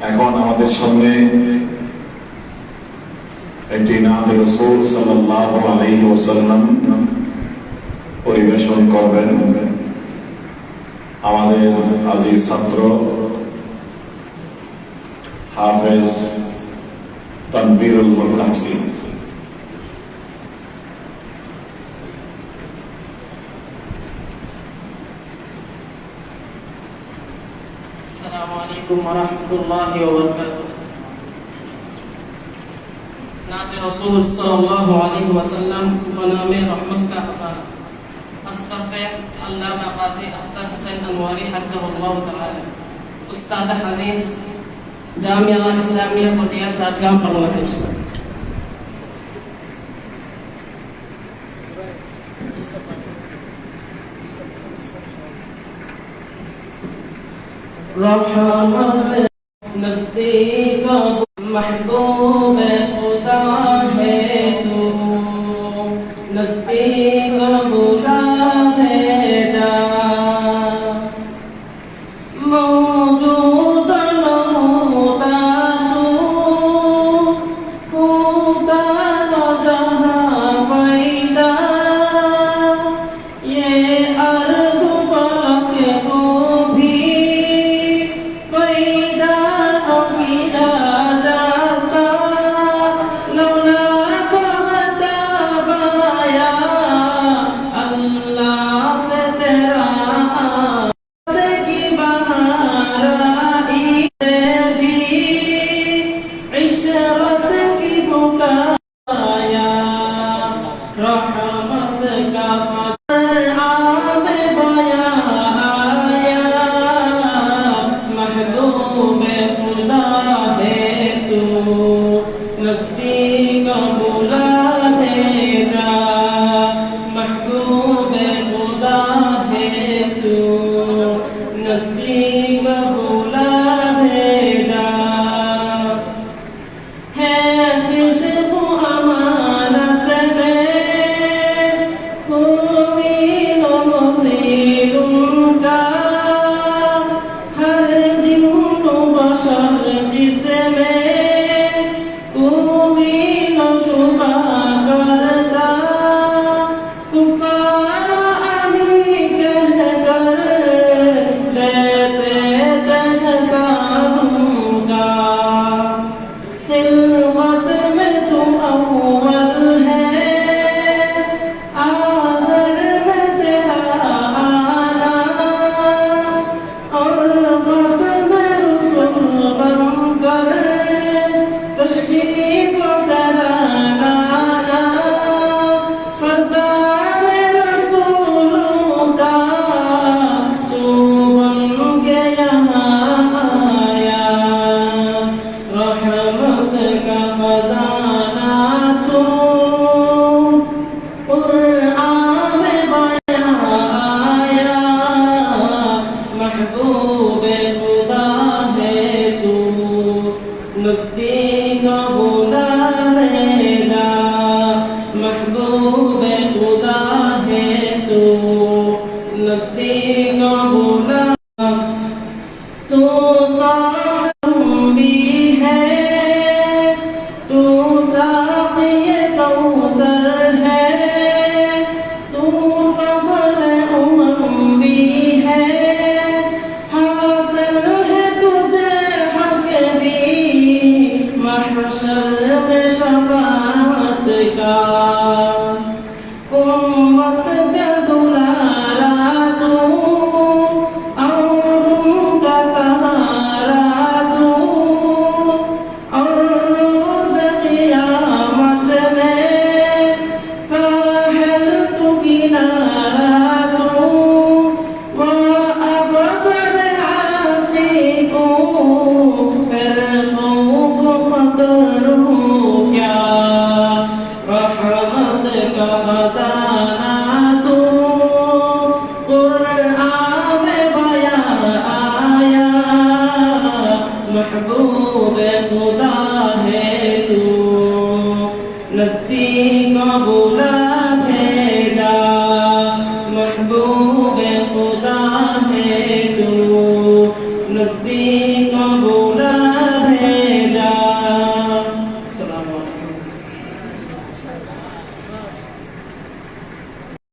এখন আমাদের সামনে একটি নাম রসুল সাল্লাহ ওসাল্লাম পরিবেশন করবেন। আমাদের আজি ছাত্র হাফেজ Tanvirul Tahsin السلام عليكم ورحمة الله وبركاته. نعت رسول صلى الله عليه وسلم ونام رحمتك حسنا أستغفر علامة قاضي أختر حسين أنواري حفظه الله تعالى. أستاذ عزيز جامعة إسلامية قطيع جاتگام بنگلہ رحمت نزدیک محبوب خدا ہے تو نزدیک النصر Sino volaré ya. مستی کو بولا بھیجا محبوب خدا ہے تو۔ نزدیک کو بولا